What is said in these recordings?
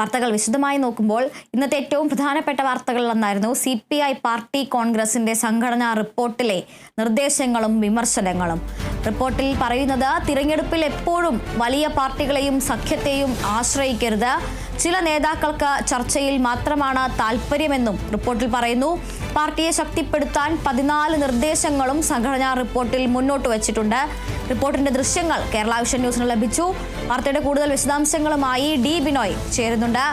വാർത്തകൾ വിശദമായി നോക്കുമ്പോൾ ഇന്നത്തെ ഏറ്റവും പ്രധാനപ്പെട്ട വാർത്തകളിലൊന്നായിരുന്നു സി പി ഐ പാർട്ടി കോൺഗ്രസിന്റെ സംഘടനാ റിപ്പോർട്ടിലെ നിർദ്ദേശങ്ങളും വിമർശനങ്ങളും. റിപ്പോർട്ടിൽ പറയുന്നത് തിരഞ്ഞെടുപ്പിൽ എപ്പോഴും വലിയ പാർട്ടികളെയും സഖ്യത്തെയും ആശ്രയിക്കരുത്. ചില നേതാക്കൾക്ക് ചർച്ചയിൽ മാത്രമാണ് താല്പര്യമെന്നും റിപ്പോർട്ടിൽ പറയുന്നു. പാർട്ടിയെ ശക്തിപ്പെടുത്താൻ പതിനാല് നിർദ്ദേശങ്ങളും സംഘടനാ റിപ്പോർട്ടിൽ മുന്നോട്ട് വച്ചിട്ടുണ്ട്. റിപ്പോർട്ടിന്റെ ദൃശ്യങ്ങൾ കേരള വിഷൻ ന്യൂസിന് ലഭിച്ചു. വാർത്തയുടെ കൂടുതൽ വിശദാംശങ്ങളുമായി ഡി ബിനോയ് ചേരുന്നുണ്ട്.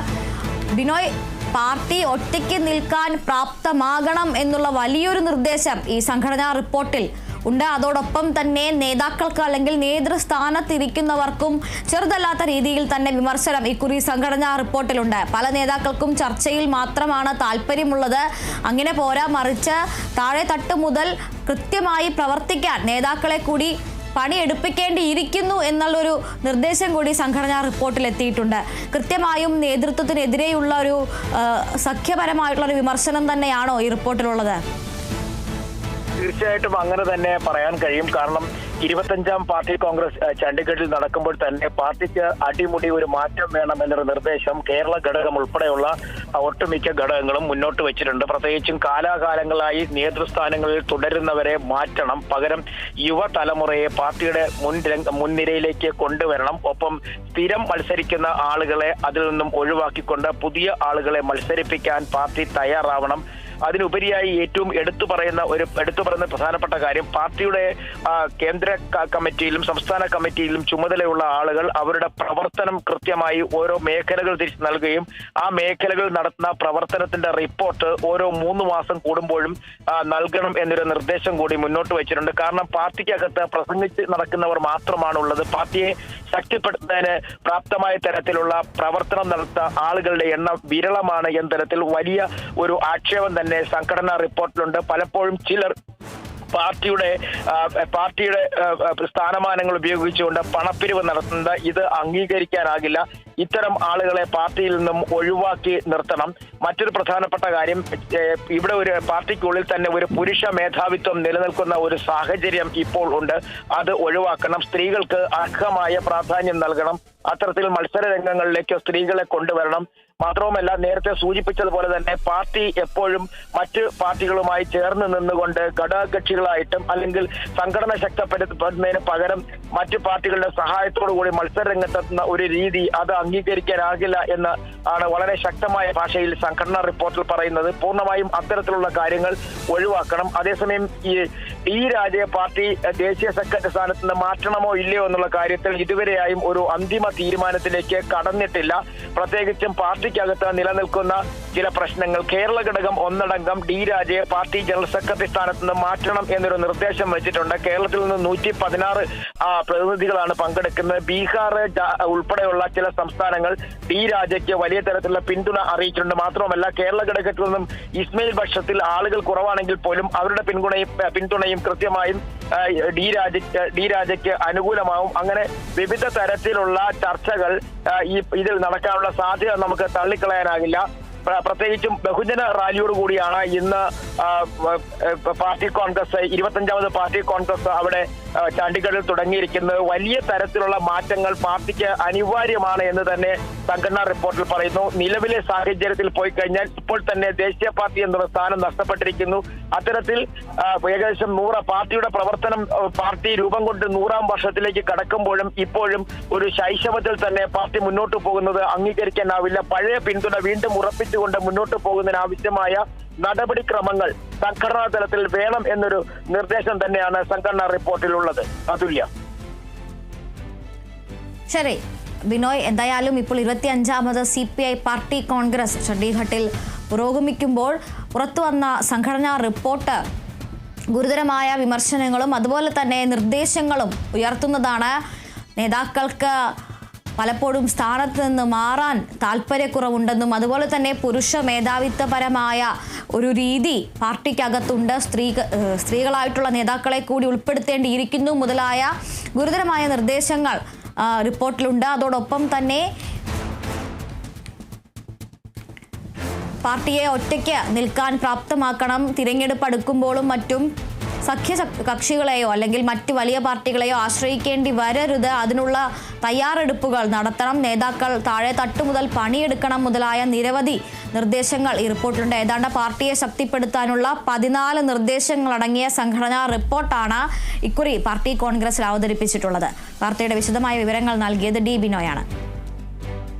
ബിനോയ് പാർട്ടി ഒറ്റയ്ക്ക് നിൽക്കാൻ പ്രാപ്തമാകണം എന്നുള്ള വലിയൊരു നിർദ്ദേശം ഈ സംഘടനാ റിപ്പോർട്ടിൽ ഉണ്ട്. അതോടൊപ്പം തന്നെ നേതാക്കൾക്ക് അല്ലെങ്കിൽ നേതൃസ്ഥാനത്തിരിക്കുന്നവർക്കും ചെറുതല്ലാത്ത രീതിയിൽ തന്നെ വിമർശനം ഇക്കുറി സംഘടനാ റിപ്പോർട്ടിലുണ്ട്. പല നേതാക്കൾക്കും ചർച്ചയിൽ മാത്രമാണ് താല്പര്യമുള്ളത് അങ്ങനെ പോരാ മറിച്ച് താഴെ തട്ട് മുതൽ കൃത്യമായി പ്രവർത്തിക്കാൻ നേതാക്കളെ കൂടി പണിയെടുപ്പിക്കേണ്ടിയിരിക്കുന്നു എന്നുള്ളൊരു നിർദ്ദേശം കൂടി സംഘടനാ റിപ്പോർട്ടിൽ എത്തിയിട്ടുണ്ട് കൃത്യമായും നേതൃത്വത്തിനെതിരെയുള്ള ഒരു സഖ്യപരമായിട്ടുള്ള ഒരു വിമർശനം തന്നെയാണോ ഈ റിപ്പോർട്ടിലുള്ളത്? തീർച്ചയായിട്ടും അങ്ങനെ തന്നെ പറയാൻ കഴിയും. കാരണം ഇരുപത്തഞ്ചാം പാർട്ടി കോൺഗ്രസ് ചണ്ഡീഗഡിൽ നടക്കുമ്പോൾ തന്നെ പാർട്ടിക്ക് അടിമുടി ഒരു മാറ്റം വേണം എന്നൊരു നിർദ്ദേശം കേരള ഘടകം ഉൾപ്പെടെയുള്ള ഒട്ടുമിക്ക ഘടകങ്ങളും മുന്നോട്ട് വെച്ചിട്ടുണ്ട്. പ്രത്യേകിച്ചും കാലാകാലങ്ങളായി നേതൃസ്ഥാനങ്ങളിൽ തുടരുന്നവരെ മാറ്റണം. പകരം യുവതലമുറയെ പാർട്ടിയുടെ മുൻ മുൻനിരയിലേക്ക് കൊണ്ടുവരണം. ഒപ്പം സ്ഥിരം മത്സരിക്കുന്ന ആളുകളെ അതിൽ നിന്നും ഒഴിവാക്കിക്കൊണ്ട് പുതിയ ആളുകളെ മത്സരിപ്പിക്കാൻ പാർട്ടി തയ്യാറാവണം. അതിനുപരിയായി ഏറ്റവും എടുത്തു പറയുന്ന ഒരു എടുത്തു പറയുന്ന പ്രധാനപ്പെട്ട കാര്യം പാർട്ടിയുടെ കേന്ദ്ര കമ്മിറ്റിയിലും സംസ്ഥാന കമ്മിറ്റിയിലും ചുമതലയുള്ള ആളുകൾ അവരുടെ പ്രവർത്തനം കൃത്യമായി ഓരോ മേഖലകൾ തിരിച്ചു നൽകുകയും ആ മേഖലകൾ നടത്തുന്ന പ്രവർത്തനത്തിന്റെ റിപ്പോർട്ട് ഓരോ മൂന്ന് മാസം കൂടുമ്പോഴും നൽകണം എന്നൊരു നിർദ്ദേശം കൂടി മുന്നോട്ട് വെച്ചിട്ടുണ്ട്. കാരണം പാർട്ടിക്കകത്ത് പ്രസംഗിച്ച് നടക്കുന്നവർ മാത്രമാണ് ഉള്ളത് പാർട്ടിയെ ശക്തിപ്പെടുത്തുന്നതിന് പ്രാപ്തമായ തരത്തിലുള്ള പ്രവർത്തനം നടത്തുന്ന ആളുകളുടെ എണ്ണം വിരളമാണ് എന്ന തരത്തിൽ വലിയ ഒരു ആക്ഷേപം തന്നെ സംഘടനാ റിപ്പോർട്ടിലുണ്ട്. പലപ്പോഴും ചിലർ പാർട്ടിയുടെ പാർട്ടിയുടെ സ്ഥാനമാനങ്ങൾ ഉപയോഗിച്ചുകൊണ്ട് പണപ്പിരിവ് നടത്തുന്നത് ഇത് അംഗീകരിക്കാനാകില്ല. ഇത്തരം ആളുകളെ പാർട്ടിയിൽ നിന്നും ഒഴിവാക്കി നിർത്തണം. മറ്റൊരു പ്രധാനപ്പെട്ട കാര്യം ഇവിടെ ഒരു പാർട്ടിക്കുള്ളിൽ തന്നെ ഒരു പുരുഷ മേധാവിത്വം നിലനിൽക്കുന്ന ഒരു സാഹചര്യം ഇപ്പോൾ ഉണ്ട്. അത് ഒഴിവാക്കണം. സ്ത്രീകൾക്ക് അർഹമായ പ്രാധാന്യം നൽകണം. അത്തരത്തിൽ മത്സര രംഗങ്ങളിലേക്ക് സ്ത്രീകളെ കൊണ്ടുവരണം. മാത്രവുമല്ല നേരത്തെ സൂചിപ്പിച്ചതുപോലെ തന്നെ പാർട്ടി എപ്പോഴും മറ്റ് പാർട്ടികളുമായി ചേർന്ന് നിന്നുകൊണ്ട് ഘടകകക്ഷികളായിട്ടും അല്ലെങ്കിൽ സംഘടന ശക്തപ്പെടുത്തുന്നതിന് പകരം മറ്റ് പാർട്ടികളുടെ സഹായത്തോടു കൂടി മത്സര രംഗത്തെത്തുന്ന ഒരു രീതി അത് അംഗീകരിക്കാനാകില്ല എന്ന് ആണ് വളരെ ശക്തമായ ഭാഷയിൽ സംഘടനാ റിപ്പോർട്ടിൽ പറയുന്നത്. പൂർണമായും അത്തരത്തിലുള്ള കാര്യങ്ങൾ ഒഴിവാക്കണം. അതേസമയം ഈ ഈ രാജയെ പാർട്ടി ദേശീയ സെക്രട്ടറി സ്ഥാനത്ത് നിന്ന് മാറ്റണമോ ഇല്ലയോ എന്നുള്ള കാര്യത്തിൽ ഇതുവരെയായും ഒരു അന്തിമ തീരുമാനത്തിലേക്ക് കടന്നിട്ടില്ല. പ്രത്യേകിച്ചും പാർട്ടിക്കകത്ത് നിലനിൽക്കുന്ന ചില പ്രശ്നങ്ങൾ കേരള ഘടകം ഒന്നടങ്കം ഡി രാജയെ പാർട്ടി ജനറൽ സെക്രട്ടറി സ്ഥാനത്ത് നിന്ന് മാറ്റണം എന്നൊരു നിർദ്ദേശം വെച്ചിട്ടുണ്ട്. കേരളത്തിൽ നിന്ന് നൂറ്റി പതിനാറ് പ്രതിനിധികളാണ് പങ്കെടുക്കുന്നത്. ബീഹാർ ഉൾപ്പെടെയുള്ള ചില സംസ്ഥാനങ്ങൾ ഡി രാജയ്ക്ക് വലിയ തരത്തിലുള്ള പിന്തുണ അറിയിച്ചിട്ടുണ്ട്. മാത്രമല്ല കേരള ഘടകത്തിൽ നിന്നും ഇസ്മയിൽ പക്ഷത്തിൽ ആളുകൾ കുറവാണെങ്കിൽ പോലും അവരുടെ പിന്തുണയും പിന്തുണയും കൃത്യമായും ഡി രാജ ഡി രാജയ്ക്ക് അനുകൂലമാവും. അങ്ങനെ വിവിധ തരത്തിലുള്ള ചർച്ചകൾ ഈ ഇതിൽ നടക്കാനുള്ള സാധ്യത നമുക്ക് തള്ളിക്കളയാനാകില്ല. പ്രത്യേകിച്ചും ബഹുജന റാലിയോട് കൂടിയാണ് ഇന്ന് പാർട്ടി കോൺഗ്രസ് ഇരുപത്തഞ്ചാമത് പാർട്ടി കോൺഗ്രസ് അവിടെ ചണ്ഡിഗഡിൽ തുടങ്ങിയിരിക്കുന്നത്. വലിയ തരത്തിലുള്ള മാറ്റങ്ങൾ പാർട്ടിക്ക് അനിവാര്യമാണ് എന്ന് തന്നെ സംഘടനാ റിപ്പോർട്ടിൽ പറയുന്നു. നിലവിലെ സാഹചര്യത്തിൽ പോയി കഴിഞ്ഞാൽ ഇപ്പോൾ തന്നെ ദേശീയ പാർട്ടി എന്നുള്ള സ്ഥാനം നഷ്ടപ്പെട്ടിരിക്കുന്നു. അത്തരത്തിൽ ഏകദേശം നൂറ് പാർട്ടിയുടെ പ്രവർത്തനം പാർട്ടി രൂപം കൊണ്ട് നൂറാം വർഷത്തിലേക്ക് കടക്കുമ്പോഴും ഇപ്പോഴും ഒരു ശൈശവത്തിൽ തന്നെ പാർട്ടി മുന്നോട്ട് പോകുന്നത് അംഗീകരിക്കാനാവില്ല. പഴയ പിന്തുണ വീണ്ടും ഉറപ്പിച്ചുകൊണ്ട് മുന്നോട്ട് പോകുന്നതിന് ആവശ്യമായ നടപടിക്രമങ്ങൾ സംഘടനാ തലത്തിൽ വേണം എന്നൊരു നിർദ്ദേശം തന്നെയാണ് സംഘടനാ റിപ്പോർട്ടിലുള്ളത്. അതുല്യ. ശരി. ബിനോയ് എന്തായാലും ഇപ്പോൾ ഇരുപത്തി അഞ്ചാമത് C P I party congress ചണ്ഡീഗഡിൽ പുരോഗമിക്കുമ്പോൾ പുറത്തു വന്ന സംഘടനാ റിപ്പോർട്ട് ഗുരുതരമായ വിമർശനങ്ങളും അതുപോലെ തന്നെ നിർദ്ദേശങ്ങളും ഉയർത്തുന്നതാണ് നേതാക്കൾക്ക് പലപ്പോഴും സ്ഥാനത്ത് നിന്ന് മാറാൻ താല്പര്യക്കുറവുണ്ടെന്നും അതുപോലെ തന്നെ പുരുഷ മേധാവിത്വപരമായ ഒരു രീതി പാർട്ടിക്കകത്തുണ്ട്. സ്ത്രീ സ്ത്രീകളായിട്ടുള്ള നേതാക്കളെ കൂടി ഉൾപ്പെടുത്തേണ്ടിയിരിക്കുന്നു. മുതലായ ഗുരുതരമായ നിർദ്ദേശങ്ങൾ റിപ്പോർട്ടിലുണ്ട്. അതോടൊപ്പം തന്നെ പാർട്ടിയെ ഒറ്റയ്ക്ക് നിൽക്കാൻ പ്രാപ്തമാക്കണം. തിരഞ്ഞെടുപ്പ് അടുക്കുമ്പോഴും മറ്റും സഖ്യ കക്ഷികളെയോ അല്ലെങ്കിൽ മറ്റ് വലിയ പാർട്ടികളെയോ ആശ്രയിക്കേണ്ടി വരരുത്. അതിനുള്ള തയ്യാറെടുപ്പുകൾ നടത്തണം. നേതാക്കൾ താഴെ തട്ടു മുതൽ പണിയെടുക്കണം മുതലായ നിരവധി നിർദ്ദേശങ്ങൾ ഈ റിപ്പോർട്ടിലുണ്ട്. ഏതാണ്ട് പാർട്ടിയെ ശക്തിപ്പെടുത്താനുള്ള പതിനാല് നിർദ്ദേശങ്ങളടങ്ങിയ സംഘടനാ റിപ്പോർട്ടാണ് ഇക്കുറി പാർട്ടി കോൺഗ്രസിൽ അവതരിപ്പിച്ചിട്ടുള്ളത്. വാർത്തയുടെ വിശദമായ വിവരങ്ങൾ നൽകിയത് ഡി ബിനോയാണ്.